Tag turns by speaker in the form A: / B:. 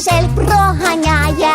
A: мікробів проганяє.